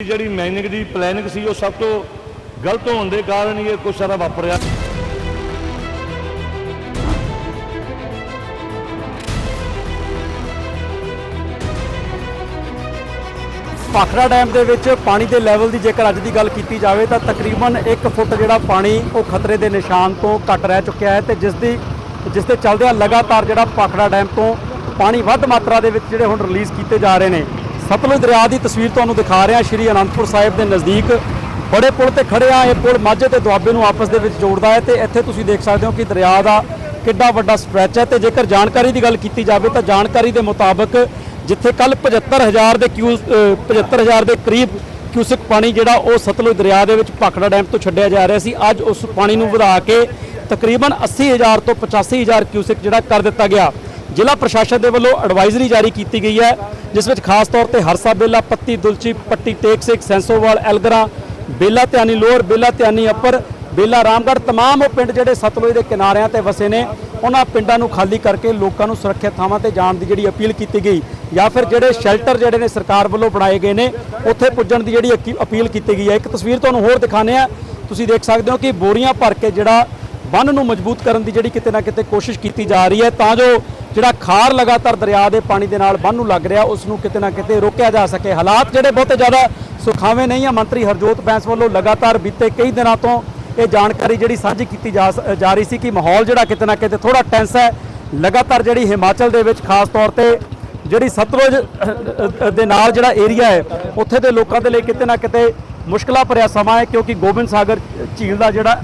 ਜਿਹੜੀ ਮਾਈਨਿੰਗ ਦੀ ਪਲੈਨਿੰਗ ਸੀ, ਉਹ ਸਭ ਤੋਂ ਗਲਤ ਹੋਣ ਦੇ ਕਾਰਨ ਹੀ ਇਹ ਕੁਛ ਸਾਰਾ ਵਾਪਰਿਆ। ਭਾਖੜਾ ਡੈਮ ਦੇ ਵਿੱਚ ਪਾਣੀ ਦੇ ਲੈਵਲ ਦੀ ਜੇਕਰ ਅੱਜ ਦੀ ਗੱਲ ਕੀਤੀ ਜਾਵੇ, ਤਾਂ ਤਕਰੀਬਨ 1 ਫੁੱਟ ਜਿਹੜਾ ਪਾਣੀ ਉਹ ਖਤਰੇ ਦੇ ਨਿਸ਼ਾਨ ਤੋਂ ਘੱਟ ਰਹਿ ਚੁੱਕਿਆ ਹੈ ਤੇ ਜਿਸ ਦੀ, ਜਿਸ ਦੇ ਚੱਲਦਿਆਂ ਲਗਾਤਾਰ ਜਿਹੜਾ ਭਾਖੜਾ ਡੈਮ ਤੋਂ ਪਾਣੀ ਵੱਧ ਮਾਤਰਾ ਦੇ ਵਿੱਚ ਜਿਹੜੇ ਹੁਣ ਰਿਲੀਜ਼ ਕੀਤੇ ਜਾ ਰਹੇ ਨੇ ਸਤਲੁਜ ਦਰਿਆ ਦੀ ਤਸਵੀਰ ਤੁਹਾਨੂੰ ਦਿਖਾ ਰਿਹਾ ਸ਼੍ਰੀ ਅਨੰਦਪੁਰ ਸਾਹਿਬ ਦੇ ਨਜ਼ਦੀਕ। ਬੜੇ ਪੁਲ ਤੇ ਖੜੇ ਆ ਇਹ ਪੁਲ ਮਾਝੇ ਤੇ ਦੁਆਬੇ ਨੂੰ ਆਪਸ ਦੇ ਵਿੱਚ ਜੋੜਦਾ ਹੈ ਤੇ ਇੱਥੇ ਤੁਸੀਂ ਦੇਖ ਸਕਦੇ ਹੋ ਕਿ ਦਰਿਆ ਦਾ ਕਿੱਡਾ ਵੱਡਾ ਸਟ੍ਰੈਚ ਹੈ ਤੇ ਜੇਕਰ ਜਾਣਕਾਰੀ ਦੀ ਗੱਲ ਕੀਤੀ ਜਾਵੇ ਤਾਂ ਜਾਣਕਾਰੀ ਦੇ ਮੁਤਾਬਕ ਜਿੱਥੇ ਕੱਲ 75000 ਦੇ ਕਿਊ ਅ, 75000 ਦੇ ਕਰੀਬ ਕਿਊਸਿਕ ਪਾਣੀ ਜਿਹੜਾ ਉਹ ਸਤਲੁਜ ਦਰਿਆ ਦੇ ਵਿੱਚ ਭਾਖੜਾ ਡੈਮ ਤੋਂ ਛੱਡਿਆ ਜਾ ਰਿਹਾ ਸੀ। ਅੱਜ ਉਸ ਪਾਣੀ ਨੂੰ ਵਧਾ ਕੇ ਤਕਰੀਬਨ 80000 ਤੋਂ 85000 ਕਿਊਸਿਕ ਜਿਹੜਾ ਕਰ ਦਿੱਤਾ ਗਿਆ। ਜ਼ਿਲ੍ਹਾ ਪ੍ਰਸ਼ਾਸਨ ਦੇ ਵੱਲੋਂ ਐਡਵਾਈਜ਼ਰੀ ਜਾਰੀ ਕੀਤੀ ਗਈ ਹੈ ਜਿਸ ਵਿੱਚ ਖਾਸ ਤੌਰ ਤੇ ਹਰਸਾ ਬੇਲਾ ਪੱਤੀ ਦੁਲਚੀ ਪੱਟੀ ਟੇਕਸਿਕ ਸੈਂਸੋਵਾਲ ਐਲਗਰਾ ਬੇਲਾ ਧਿਆਨੀ ਲੋਅਰ ਬੇਲਾ ਧਿਆਨੀ ਅੱਪਰ ਬੇਲਾ ਰਾਮਗੜ੍ਹ तमाम ਉਹ ਪਿੰਡ ਜਿਹੜੇ ਸਤਲੁਜ ਦੇ ਕਿਨਾਰਿਆਂ ਤੇ ਵਸੇ ਨੇ ਉਹਨਾਂ ਪਿੰਡਾਂ ਨੂੰ ਖਾਲੀ ਕਰਕੇ ਲੋਕਾਂ ਨੂੰ ਸੁਰੱਖਿਅਤ ਥਾਵਾਂ ਤੇ ਜਾਣ ਦੀ ਜਿਹੜੀ ਅਪੀਲ ਕੀਤੀ ਗਈ ਜਾਂ ਫਿਰ ਜਿਹੜੇ ਸ਼ੈਲਟਰ ਜਿਹੜੇ ਨੇ ਸਰਕਾਰ ਵੱਲੋਂ ਬਣਾਏ ਗਏ ਨੇ ਉੱਥੇ ਪੁੱਜਣ ਦੀ ਜਿਹੜੀ ਅਕੀ- ਅਪੀਲ ਕੀਤੀ ਗਈ ਹੈ ਇੱਕ ਤਸਵੀਰ ਤੁਹਾਨੂੰ ਹੋਰ ਦਿਖਾਉਂਦੇ ਆ ਤੁਸੀਂ ਦੇਖ ਸਕਦੇ ਹੋ ਕਿ ਬੋਰੀਆਂ ਭਰ ਕੇ ਜਿਹੜਾ ਬੰਨ ਨੂੰ ਮਜ਼ਬੂਤ ਕਰਨ ਦੀ ਜਿਹੜੀ ਕਿਤੇ ਨਾ ਕਿਤੇ ਕੋਸ਼ਿਸ਼ ਕੀਤੀ ਜਾ ਰਹੀ ਹੈ ਤਾਂ ਜੋ ਜਿਹੜਾ ਖਾਰ ਲਗਾਤਾਰ ਦਰਿਆ ਦੇ ਪਾਣੀ ਦੇ ਨਾਲ ਬੰਨ ਨੂੰ ਲੱਗ ਰਿਹਾ ਉਸ ਨੂੰ ਕਿਤੇ ਨਾ ਕਿਤੇ ਰੋਕਿਆ ਜਾ ਸਕੇ। ਹਾਲਾਤ ਜਿਹੜੇ ਬਹੁਤੇ ਜ਼ਿਆਦਾ ਸੁਖਾਵੇਂ ਨਹੀਂ ਆ। ਮੰਤਰੀ ਹਰਜੋਤ ਬੈਂਸ ਵੱਲੋਂ ਲਗਾਤਾਰ ਬੀਤੇ ਕਈ ਦਿਨਾਂ ਤੋਂ ਇਹ ਜਾਣਕਾਰੀ ਜਿਹੜੀ ਸਾਂਝੀ ਕੀਤੀ ਜਾ ਰਹੀ ਸੀ ਕਿ ਮਾਹੌਲ ਜਿਹੜਾ ਕਿਤੇ ਨਾ ਕਿਤੇ ਥੋੜਾ ਟੈਂਸ ਹੈ। ਲਗਾਤਾਰ ਜਿਹੜੀ ਹਿਮਾਚਲ ਦੇ ਵਿੱਚ ਖਾਸ ਤੌਰ ਤੇ ਜਿਹੜੀ ਸਤਲੁਜ ਦੇ ਨਾਲ ਜਿਹੜਾ ਏਰੀਆ ਹੈ, ਉੱਥੇ ਦੇ ਲੋਕਾਂ ਦੇ ਲਈ ਕਿਤੇ ਨਾ ਕਿਤੇ ਮੁਸ਼ਕਲਾਂ ਭਰਿਆ ਸਮਾਂ ਹੈ, ਕਿਉਂਕਿ ਗੋਬਿੰਦ ਸਾਗਰ ਝੀਲ ਦਾ ਜਿਹੜਾ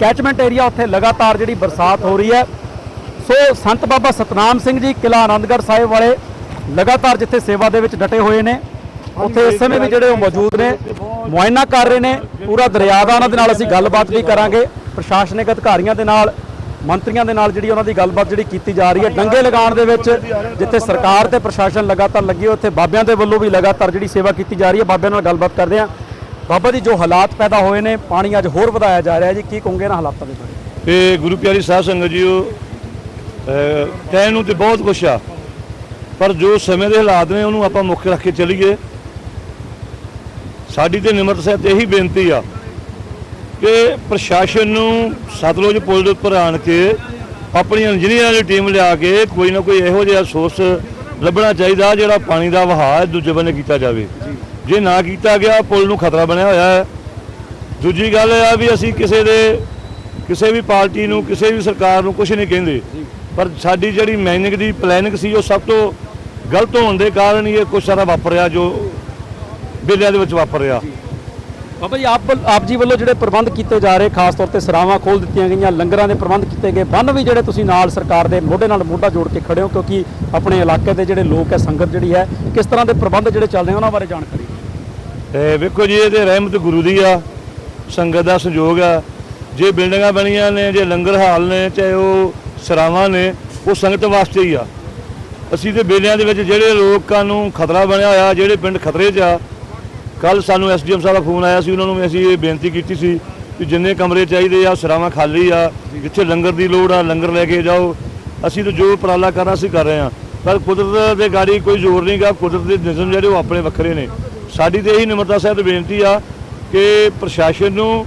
ਕੈਚਮੈਂਟ ਏਰੀਆ ਉੱਥੇ ਲਗਾਤਾਰ ਜਿਹੜੀ ਬਰਸਾਤ ਹੋ ਰਹੀ ਹੈ। ਸੋ ਸੰਤ ਬਾਬਾ ਸਤਨਾਮ ਸਿੰਘ ਜੀ ਕਿਲਾ ਆਨੰਦਗੜ੍ਹ ਸਾਹਿਬ ਵਾਲੇ ਲਗਾਤਾਰ ਜਿੱਥੇ ਸੇਵਾ ਦੇ ਵਿੱਚ ਡਟੇ ਹੋਏ ਨੇ ਉੱਥੇ ਇਸ ਸਮੇਂ ਵੀ ਜਿਹੜੇ ਉਹ ਮੌਜੂਦ ਨੇ ਮੁਆਇਨਾ ਕਰ ਰਹੇ ਨੇ ਪੂਰਾ ਦਰਿਆ ਦਾ ਉਹਨਾਂ ਦੇ ਨਾਲ ਅਸੀਂ ਗੱਲਬਾਤ ਵੀ ਕਰਾਂਗੇ ਪ੍ਰਸ਼ਾਸਨਿਕ ਅਧਿਕਾਰੀਆਂ ਦੇ ਨਾਲ ਮੰਤਰੀਆਂ ਦੇ ਨਾਲ ਜਿਹੜੀ ਉਹਨਾਂ ਦੀ ਗੱਲਬਾਤ ਜਿਹੜੀ ਕੀਤੀ ਜਾ ਰਹੀ ਹੈ ਡੰਗੇ ਲਗਾਉਣ ਦੇ ਵਿੱਚ ਜਿੱਥੇ ਸਰਕਾਰ ਤੇ ਪ੍ਰਸ਼ਾਸਨ ਲਗਾਤਾਰ ਲੱਗੇ ਉੱਥੇ ਬਾਬਿਆਂ ਦੇ ਵੱਲੋਂ ਵੀ ਲਗਾਤਾਰ ਜਿਹੜੀ ਸੇਵਾ ਕੀਤੀ ਜਾ ਰਹੀ ਹੈ ਬਾਬਿਆਂ ਨਾਲ ਗੱਲਬਾਤ ਕਰਦੇ ਹਾਂ। ਬਾਬਾ ਜੀ ਜੋ ਹਾਲਾਤ ਪੈਦਾ ਹੋਏ ਨੇ ਪਾਣੀ ਅੱਜ ਹੋਰ ਵਧਾਇਆ ਜਾ ਰਿਹਾ ਜੀ ਕੀ ਕਹੋਗੇ ਇਹਨਾਂ ਹਾਲਾਤਾਂ ਦੇ ਬਾਰੇ? ਤੇ ਗੁਰੂ ਪਿਆਰੀ ਸਾਧ ਸੰਗਤ ਜੀਓ ਕਹਿਣ ਨੂੰ ਤੇ ਬਹੁਤ ਕੁਛ ਆ। ਪਰ ਜੋ ਸਮੇਂ ਦੇ ਹਾਲਾਤ ਨੇ, ਉਹਨੂੰ ਆਪਾਂ ਮੁੱਖ ਰੱਖ ਕੇ ਚੱਲੀਏ। ਸਾਡੀ ਤੇ ਨਿਮਰਤ ਸਾਹਿਬ ਤੇ ਇਹੀ ਬੇਨਤੀ ਆ ਕਿ ਪ੍ਰਸ਼ਾਸਨ ਨੂੰ ਸਤਲੁਜ ਪੁਲ ਦੇ ਉੱਪਰ ਆਣ ਕੇ ਆਪਣੀ ਇੰਜੀਨੀਅਰਾਂ ਦੀ ਟੀਮ ਲਿਆ ਕੇ ਕੋਈ ਨਾ ਕੋਈ ਇਹੋ ਜਿਹਾ ਸੋਰਸ ਲੱਭਣਾ ਚਾਹੀਦਾ ਜਿਹੜਾ ਪਾਣੀ ਦਾ ਵਹਾਅ ਦੂਜੇ ਬੰਨੇ ਕੀਤਾ ਜਾਵੇ। ਜੇ ਨਾ ਕੀਤਾ ਗਿਆ, ਪੁਲ ਨੂੰ ਖਤਰਾ ਬਣਿਆ ਹੋਇਆ ਹੈ। ਦੂਜੀ ਗੱਲ ਇਹ ਆ ਵੀ ਅਸੀਂ ਕਿਸੇ ਦੇ, ਕਿਸੇ ਵੀ ਪਾਰਟੀ ਨੂੰ, ਕਿਸੇ ਵੀ ਸਰਕਾਰ ਨੂੰ ਕੁਝ ਨਹੀਂ ਕਹਿੰਦੇ। ਪਰ ਸਾਡੀ ਜਿਹੜੀ ਮੈਨਿੰਗ ਦੀ ਪਲੈਨਿੰਗ ਸੀ ਉਹ ਸਭ ਤੋਂ ਗਲਤ ਹੋਣ ਦੇ ਕਾਰਨ ਹੀ ਇਹ ਕੁਛ ਸਾਰਾ ਵਾਪਰਿਆ ਜੋ ਬੇਲਿਆਂ ਦੇ ਵਿੱਚ ਵਾਪਰਿਆ ਬਾਬਾ ਜੀ ਆਪ ਆਪ ਜੀ ਵੱਲੋਂ ਜਿਹੜੇ ਪ੍ਰਬੰਧ ਕੀਤੇ ਜਾ ਰਹੇ ਖਾਸ ਤੌਰ ਤੇ ਸਰਾਵਾਂ ਖੋਲ ਦਿੱਤੀਆਂ ਗਈਆਂ ਲੰਗਰਾਂ ਦੇ ਪ੍ਰਬੰਧ ਕੀਤੇ ਗਏ ਬੰਨ ਵੀ ਜਿਹੜੇ ਤੁਸੀਂ ਨਾਲ ਸਰਕਾਰ ਦੇ ਮੋਢੇ ਨਾਲ ਮੋਢਾ ਜੋੜ ਕੇ ਖੜੇ ਹੋ ਕਿਉਂਕਿ ਆਪਣੇ ਇਲਾਕੇ ਦੇ ਜਿਹੜੇ ਲੋਕ ਹੈ ਸੰਗਤ ਜਿਹੜੀ ਹੈ ਕਿਸ ਤਰ੍ਹਾਂ ਦੇ ਪ੍ਰਬੰਧ ਜਿਹੜੇ ਚੱਲ ਰਹੇ ਉਹਨਾਂ ਬਾਰੇ ਜਾਣਕਾਰੀ ਤੇ ਵੇਖੋ ਜੀ ਇਹ ਤੇ ਰਹਿਮਤ ਗੁਰੂ ਦੀ ਆ ਸੰਗਤ ਦਾ ਸੰਯੋਗ ਆ। ਜੇ ਬਿਲਡਿੰਗਾਂ ਬਣੀਆਂ ਨੇ ਜੇ ਲੰਗਰ ਹਾਲ ਨੇ ਚਾਹੇ ਉਹ ਸਰਾਵਾਂ ਨੇ ਉਹ ਸੰਗਤ ਵਾਸਤੇ ਹੀ ਆ। ਅਸੀਂ ਤੇ ਬੇਲਿਆਂ ਦੇ ਵਿੱਚ ਜਿਹੜੇ ਲੋਕਾਂ ਨੂੰ ਖਤਰਾ ਬਣਿਆ ਹੋਇਆ, ਜਿਹੜੇ ਪਿੰਡ ਖਤਰੇ 'ਚ ਆ ਕੱਲ ਸਾਨੂੰ ਐਸਡੀਐਮ ਸਾਹਿਬ ਦਾ ਫੋਨ ਆਇਆ ਸੀ, ਉਹਨਾਂ ਨੂੰ ਅਸੀਂ ਇਹ ਬੇਨਤੀ ਕੀਤੀ ਸੀ ਕਿ ਜਿੰਨੇ ਕਮਰੇ ਚਾਹੀਦੇ ਆ ਸਰਾਵਾਂ ਖਾਲੀ ਆ, ਜਿੱਥੇ ਲੰਗਰ ਦੀ ਲੋੜ ਆ, ਲੰਗਰ ਲੈ ਕੇ ਜਾਓ। ਅਸੀਂ ਤਾਂ ਜੋ ਉਪਰਾਲਾ ਕਰਨਾ ਸੀ, ਕਰ ਰਹੇ ਆ ਪਰ ਕੁਦਰਤ ਦੇ ਗਾੜੀ ਕੋਈ ਜ਼ੋਰ ਨਹੀਂ ਗਾ, ਕੁਦਰਤ ਦੇ ਨਿਯਮ ਜਿਹੜੇ ਉਹ ਆਪਣੇ ਵੱਖਰੇ ਨੇ। ਸਾਡੀ ਤੇ ਇਹੀ ਨਿਮਰਤਾ ਸਾਹਿਬ ਬੇਨਤੀ ਆ ਕਿ ਪ੍ਰਸ਼ਾਸਨ ਨੂੰ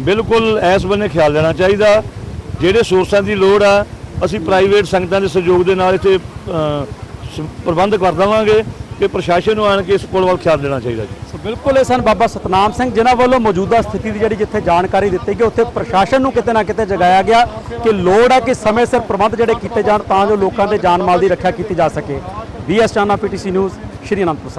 ਬਿਲਕੁਲ ਇਸ ਬੰਨੇ ਖਿਆਲ ਲੈਣਾ ਚਾਹੀਦਾ। ਜਿਹੜੇ ਸੋਰਸਾਂ ਦੀ ਲੋੜ ਆ, ਅਸੀਂ ਪ੍ਰਾਈਵੇਟ ਸੰਗਤਾਂ ਦੇ ਸਹਿਯੋਗ ਦੇ ਨਾਲ ਇੱਥੇ ਪ੍ਰਬੰਧ ਕਰ ਦੇਵਾਂਗੇ ਕਿ ਪ੍ਰਸ਼ਾਸਨ ਨੂੰ ਆਣ ਕੇ ਇਸ ਪੁਲ ਵੱਲ ਖਿਆਲ ਦੇਣਾ ਚਾਹੀਦਾ ਜੀ। ਸੋ ਬਿਲਕੁਲ ਇਹ ਸਨ ਬਾਬਾ ਸਤਨਾਮ ਸਿੰਘ, ਜਿਨ੍ਹਾਂ ਵੱਲੋਂ ਮੌਜੂਦਾ ਸਥਿਤੀ ਦੀ ਜਿਹੜੀ ਜਿੱਥੇ ਜਾਣਕਾਰੀ ਦਿੱਤੀ ਗਈ, ਉੱਥੇ ਪ੍ਰਸ਼ਾਸਨ ਨੂੰ ਕਿਤੇ ਨਾ ਕਿਤੇ ਜਗਾਇਆ ਗਿਆ ਕਿ ਲੋੜ ਹੈ ਕਿ ਸਮੇਂ ਸਿਰ ਪ੍ਰਬੰਧ ਜਿਹੜੇ ਕੀਤੇ ਜਾਣ ਤਾਂ ਜੋ ਲੋਕਾਂ ਦੇ ਜਾਨ ਮਾਲ ਦੀ ਰੱਖਿਆ ਕੀਤੀ ਜਾ ਸਕੇ। BS Chana PTC news Shri Anandpur Sahib.